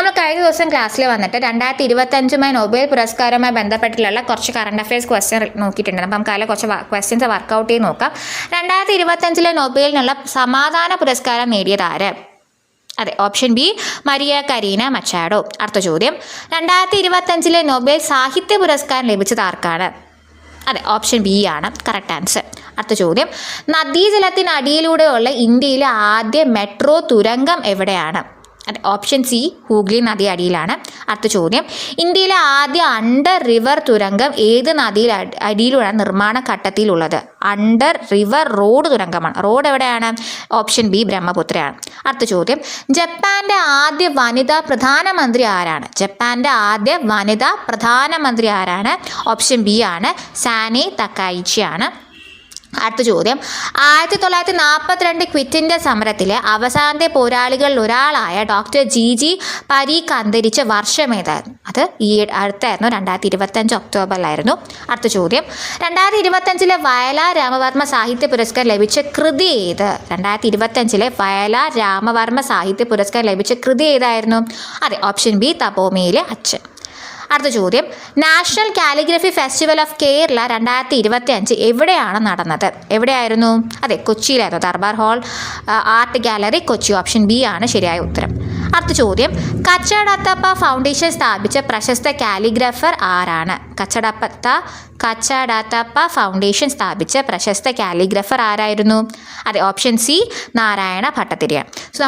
നമ്മൾ കഴിഞ്ഞ ദിവസം ക്ലാസ്സിൽ വന്നിട്ട് രണ്ടായിരത്തി ഇരുപത്തഞ്ചുമായി നൊബേൽ പുരസ്കാരവുമായി ബന്ധപ്പെട്ടിട്ടുള്ള കുറച്ച് കറണ്ട് അഫയേഴ്സ് ക്വസ്റ്റ്യൻ നോക്കിയിട്ടുണ്ട്. അപ്പം അതിലെ കുറച്ച് ക്വസ്റ്റ്യൻസ് വർക്കൗട്ട് ചെയ്ത് നോക്കാം. രണ്ടായിരത്തി ഇരുപത്തഞ്ചിലെ നൊബേലിനുള്ള സമാധാന പുരസ്കാരം നേടിയത് ആര്? അതെ option B Maria Corina Machado അടുത്ത ചോദ്യം. രണ്ടായിരത്തി ഇരുപത്തഞ്ചിലെ നൊബേൽ സാഹിത്യ പുരസ്കാരം ലഭിച്ചത് ആർക്കാണ്? അതെ ഓപ്ഷൻ ബി ആണ്. കറക്റ്റ് ആൻസർ അടുത്ത ചോദ്യം. നദീജലത്തിനടിയിലൂടെയുള്ള ഇന്ത്യയിലെ ആദ്യ മെട്രോ തുരങ്കം എവിടെയാണ്? ഓപ്ഷൻ സി ഹൂഗ്ലി നദി അടിയിലാണ്. അടുത്ത ചോദ്യം. ഇന്ത്യയിലെ ആദ്യ അണ്ടർ റിവർ തുരങ്കം ഏത് നദിയിൽ അടി- അടിയിലാണ് നിർമ്മാണ ഘട്ടത്തിലുള്ളത്? അണ്ടർ റിവർ റോഡ് തുരങ്കമാണ്. റോഡ് എവിടെയാണ്? ഓപ്ഷൻ ബി ബ്രഹ്മപുത്രയാണ്. അടുത്ത ചോദ്യം. ജപ്പാന്റെ ആദ്യ വനിതാ പ്രധാനമന്ത്രി ആരാണ്? ജപ്പാന്റെ ആദ്യ വനിതാ പ്രധാനമന്ത്രി ആരാണ്? ഓപ്ഷൻ ബി ആണ്. സാനി തക്കായിച്ചിയാണ്. അടുത്ത ചോദ്യം. ആയിരത്തി തൊള്ളായിരത്തി നാൽപ്പത്തിരണ്ട് ക്വിറ്റ് ഇന്ത്യ സമരത്തിലെ അവസാനത്തെ പോരാളികളിൽ ഒരാളായ ഡോക്ടർ ജി ജി പരീഖ് അന്തരിച്ച വർഷം ഏതായിരുന്നു? അത് ഈ അടുത്തായിരുന്നു രണ്ടായിരത്തി ഇരുപത്തഞ്ച് ഒക്ടോബറിലായിരുന്നു. അടുത്ത ചോദ്യം. രണ്ടായിരത്തി ഇരുപത്തഞ്ചിലെ വയലാർ രാമവർമ്മ സാഹിത്യ പുരസ്കാരം ലഭിച്ച കൃതി ഏത്? രണ്ടായിരത്തി ഇരുപത്തഞ്ചിലെ വയലാർ രാമവർമ്മ സാഹിത്യ പുരസ്കാരം ലഭിച്ച കൃതി ഏതായിരുന്നു? അതെ ഓപ്ഷൻ ബി തപോമയിലെ അച്ഛൻ. അടുത്ത ചോദ്യം. National calligraphy festival of Kerala രണ്ടായിരത്തി ഇരുപത്തി അഞ്ച് എവിടെയാണ് നടന്നത്? എവിടെയായിരുന്നു? അതെ കൊച്ചിയിലായിരുന്നു. Darbar hall art gallery Kochi option B ആണ് ശരിയായ ഉത്തരം. അടുത്ത ചോദ്യം. കച്ചടത്തപ്പ ഫൗണ്ടേഷൻ സ്ഥാപിച്ച പ്രശസ്ത കാലിഗ്രഫർ ആരാണ്? കച്ചടപ്പത്ത കച്ചടത്തപ്പ ഫൗണ്ടേഷൻ സ്ഥാപിച്ച പ്രശസ്ത കാലിഗ്രഫർ ആരായിരുന്നു? അതെ ഓപ്ഷൻ സി നാരായണ ഭട്ടതിരിയാണ് സോ